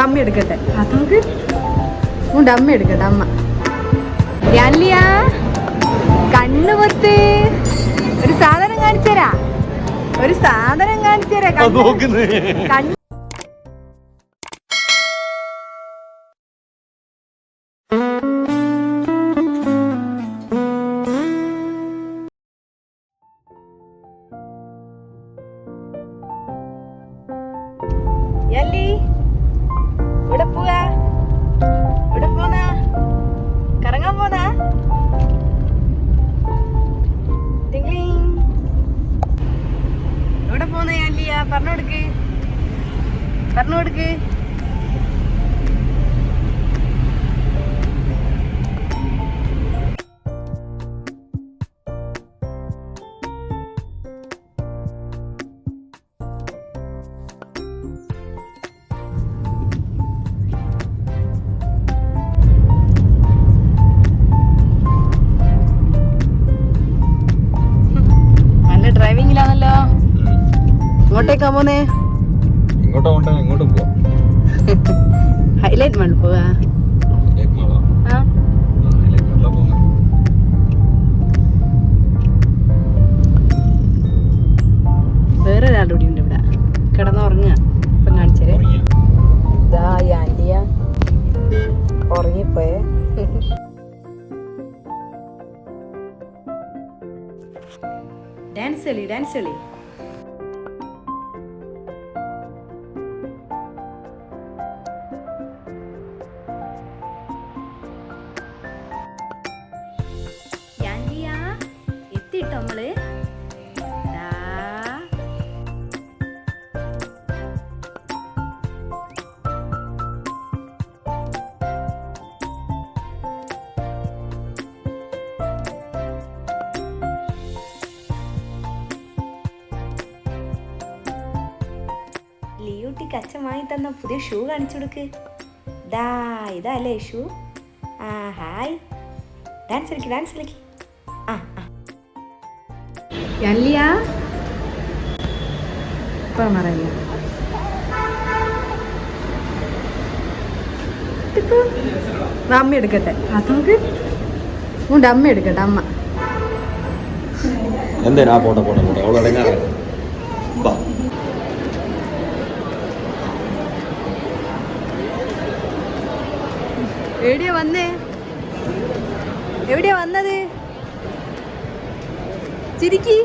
അമ്മ എടുക്കട്ടെ. നോക്ക് ഉണ്ട് അമ്മ എടുക്കട്ടെ അമ്മ. അല്ലിയ കണ്ണു പൊത്ത്. ഒരു സാധനം കാണിച്ചരാ ഒരു സാധനം കാണിച്ചരാ കണ്ണ് ഇവിടെ പോവാ? ഇവിടെ പോന്നാ? കറങ്ങാൻ പോന്നാ. എവിടെ പോന്ന പറഞ്ഞു കൊടുക്ക് പറഞ്ഞു കൊടുക്ക് ഇങ്ങോട്ടേക്കാ പോന്നേ? ഇങ്ങോട്ടോ കൊണ്ടോ ഇങ്ങോട്ട് പോവാം. ഹൈലൈറ്റ് മൺ പോവാ. വേറെ ഒരാളുടെ കൂടി ഉണ്ട് ഇവിടെ. കിടന്നുറങ്ങുക. ഇപ്പം കാണിച്ചേ ഉറങ്ങിയോ? ഇതാ ഈ ആന്റിയ. ഉറങ്ങിപ്പോയേ. ഡാൻസ് കളി ഡാൻസ് കളി. എത്തിട്ടോ നമ്മൾ. ലിയൂട്ടിക്ക് അച്ഛൻ വാങ്ങി തന്ന പുതിയ ഷൂ കാണിച്ചു കൊടുക്ക്. ദാ ഇതാ അല്ലേ ഷൂ? ആ ഹായ്. ഡാൻസ് കളിക്ക് ഡാൻസ് കളിക്ക്. ആ ആ. അല്ലിയ ഇപ്പം പറയില്ല അമ്മ എടുക്കട്ടെ. അത് നോക്ക് ഉണ്ട് അമ്മ എടുക്കട്ടെ അമ്മ. എന്തേനാ? പോട്ടെ പോട്ടെ പോട്ടെ. അവൾ അടങ്ങാതെ ബാ എവിടെയാ വന്നേ? എവിടെയാ വന്നത്? ചിരിക്കി.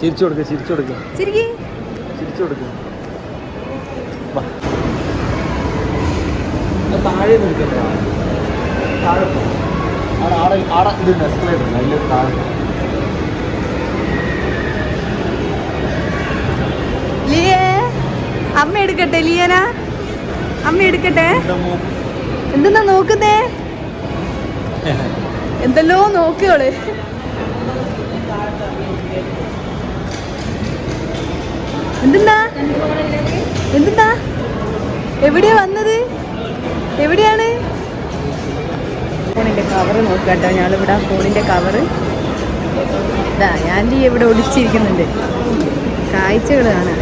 ചിരിച്ചു കൊടുക്കുക ചിരിച്ചു കൊടുക്കുക ചിരിച്ചു കൊടുക്കുക താഴെ നിൽക്കണ്ട. താഴെ. ആടെ ആടെ ഇത് എസ്കലേറ്റർ അതിൽ താഴെ. അമ്മ എടുക്കട്ടെ ലിയന? അമ്മ എടുക്കട്ടെ? എന്തെന്നാ നോക്കുന്നേ? എന്തെല്ലോ നോക്കിയോൾ എന്തെന്നാ? എന്തെന്നാ? എവിടെയാ വന്നത്? എവിടെയാണ്? ഫോണിന്റെ കവറ് നോക്കാട്ടോ. ഞാളിവിടെ ഫോണിന്റെ കവറ് ഇതാ ഞാൻ ഇവിടെ ഒളിച്ചിരിക്കുന്നുണ്ട്. കാഴ്ചകൾ കാണാൻ?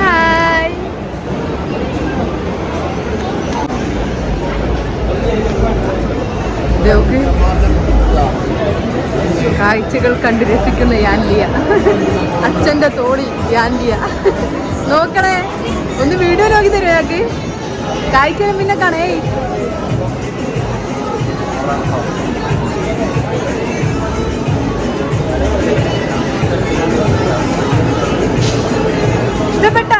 ഹായ് ഇതൊക്കെ കാഴ്ചകൾ കണ്ട് രസിക്കുന്ന യാൻലിയ. അച്ഛന്റെ തോളി യാൻലിയ. നോക്കണേ ഒന്ന് വീഡിയോ നോക്കി തരുമോ ഞങ്ങൾക്ക് കാഴ്ചകൾ പിന്നെ കാണേ. ഇഷ്ടപ്പെട്ട?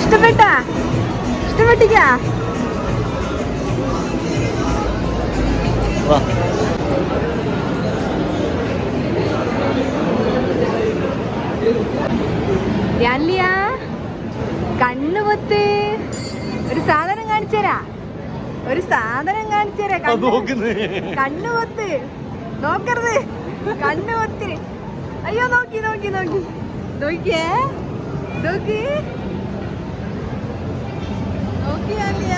ഇഷ്ടപ്പെട്ട? ഇഷ്ടപ്പെട്ടിക്ക യാൻലിയ കണ്ണു പൊത്ത്. ഒരു സാധനം കാണിച്ചരാ ഒരു സാധനം കാണിച്ചരാ. കണ്ണു. പൊത്ത്. നോക്കരുത്. കണ്ണു പൊത്ത്. അയ്യോ നോക്കി നോക്കി നോക്കി. നോക്കിയേ. നോക്കി. നോക്കി യാൻലിയ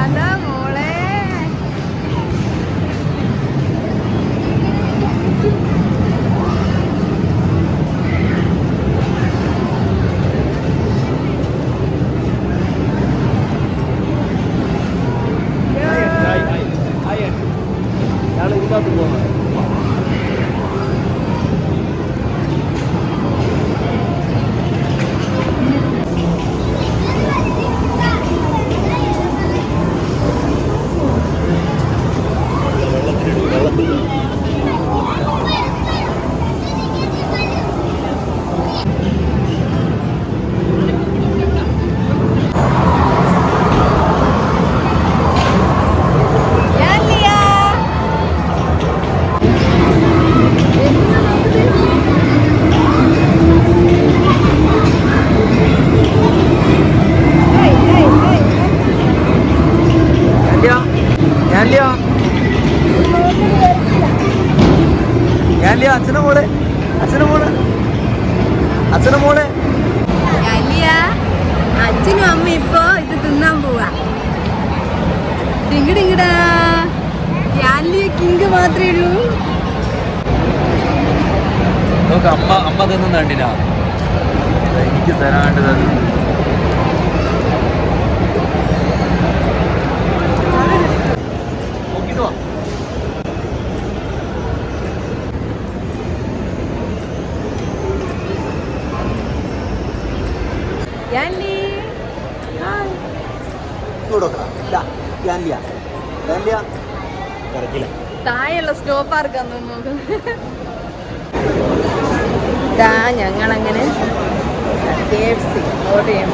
അതാ অবাধ উপহার ഡിങ്കിടിങ്കിടാ യാൻലിയ കിങ്ക് മാത്രമേ ഉള്ളൂ. നോക്ക് അമ്മ അമ്മ തിന്നും കണ്ടില്ല എനിക്ക് തരാണ്ട് അത് നോക്കിട്ട് വാ യാൻലി കറക്കില്ല താഴെയുള്ള പാർക്കാന്ന് നോക്കുന്നത് ഇതാ ഞങ്ങളങ്ങനെ കെ എഫ് സി ഓർഡർ ചെയ്യാൻ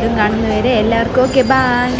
വീണ്ടും കാണുന്നവരെ എല്ലാവർക്കും ഓക്കെ ബൈ